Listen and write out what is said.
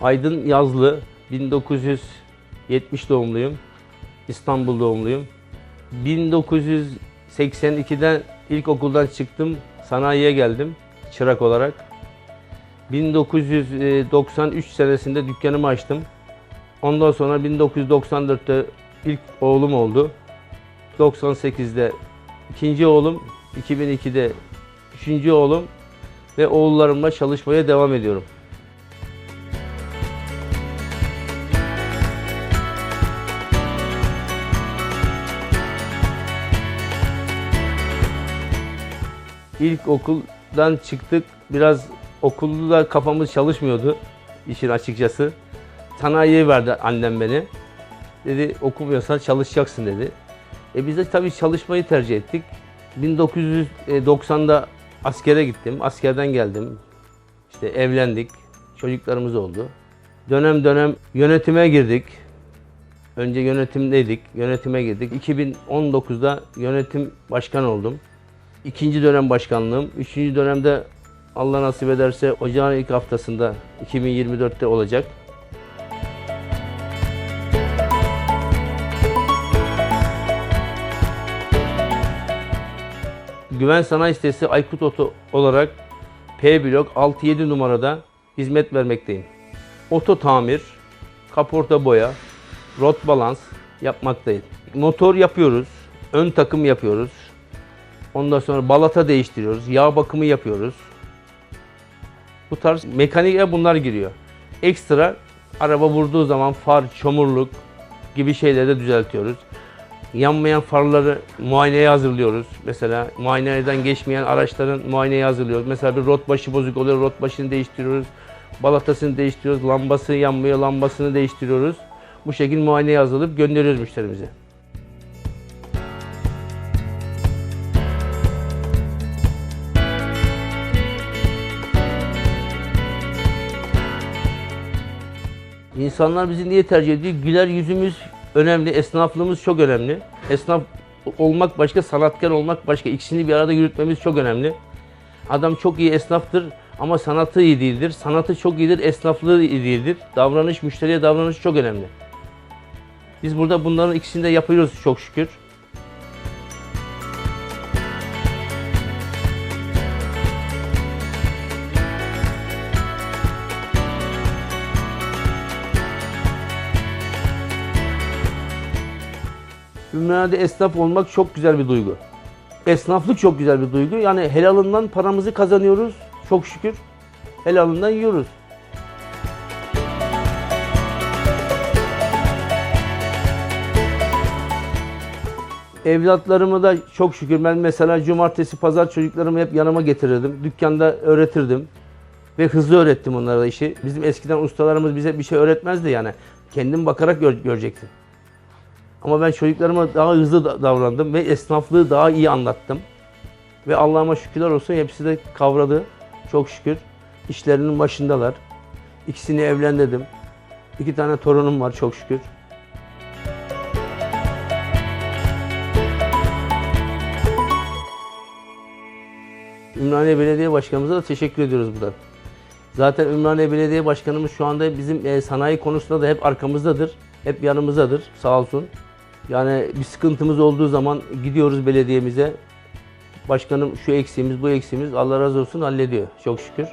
Aydın Yazlı, 1970 doğumluyum. İstanbul doğumluyum. 1982'den ilkokuldan çıktım, sanayiye geldim çırak olarak. 1993 senesinde dükkanımı açtım. Ondan sonra 1994'te ilk oğlum oldu. 98'de ikinci oğlum, 2002'de üçüncü oğlum ve oğullarımla çalışmaya devam ediyorum. İlk okuldan çıktık. Biraz okulda kafamız çalışmıyordu işin açıkçası. Sanayiye verdi annem beni. Dedi okumuyorsan çalışacaksın dedi. E biz de tabii çalışmayı tercih ettik. 1990'da askere gittim. Askerden geldim. İşte evlendik. Çocuklarımız oldu. Dönem dönem yönetime girdik. Önce yönetimdeydik. Yönetime girdik. 2019'da yönetim başkan oldum. İkinci dönem başkanlığım. Üçüncü dönemde Allah nasip ederse ocağın ilk haftasında 2024'te olacak. Güven Sanayi Sitesi Aykut Oto olarak P blok 6-7 numarada hizmet vermekteyim. Oto tamir, kaporta boya, rot balans yapmaktayım. Motor yapıyoruz, ön takım yapıyoruz. Ondan sonra balata değiştiriyoruz, yağ bakımı yapıyoruz. Bu tarz mekaniğe bunlar giriyor. Ekstra araba vurduğu zaman far, çamurluk gibi şeyleri de düzeltiyoruz. Yanmayan farları muayeneye hazırlıyoruz. Mesela muayeneden geçmeyen araçların muayeneye hazırlıyoruz. Mesela bir rot başı bozuk oluyor, rot başını değiştiriyoruz. Balatasını değiştiriyoruz, lambası yanmıyor, lambasını değiştiriyoruz. Bu şekilde muayeneye hazırlayıp gönderiyoruz müşterimize. İnsanlar bizi niye tercih ediyor? Güler yüzümüz önemli, esnaflığımız çok önemli. Esnaf olmak başka, sanatkar olmak başka. İkisini bir arada yürütmemiz çok önemli. Adam çok iyi esnaftır ama sanatı iyi değildir. Sanatı çok iyidir, esnaflığı iyi değildir. Davranış, müşteriye davranış çok önemli. Biz burada bunların ikisini de yapıyoruz çok şükür. Ümraniye'de esnaf olmak çok güzel bir duygu. Esnaflık çok güzel bir duygu. Yani helalından paramızı kazanıyoruz çok şükür. Helalından yiyoruz. Evlatlarımı da çok şükür ben mesela cumartesi pazar çocuklarımı hep yanıma getirirdim. Dükkanda öğretirdim. Ve hızlı öğrettim onlara da işi. Bizim eskiden ustalarımız bize bir şey öğretmezdi yani. Kendin bakarak gör- görecektin. Ama ben çocuklarıma daha hızlı da- davrandım ve esnaflığı daha iyi anlattım. Ve Allah'ıma şükürler olsun hepsi de kavradı. Çok şükür. İşlerinin başındalar. İkisini evlendirdim. İki tane torunum var çok şükür. Ümraniye Belediye Başkanımıza da teşekkür ediyoruz buradan. Zaten Ümraniye Belediye Başkanımız şu anda bizim e, sanayi konusunda da hep arkamızdadır. Hep yanımızdadır sağ olsun. Yani bir sıkıntımız olduğu zaman gidiyoruz belediyemize. Başkanım şu eksiğimiz bu eksiğimiz Allah razı olsun hallediyor çok şükür.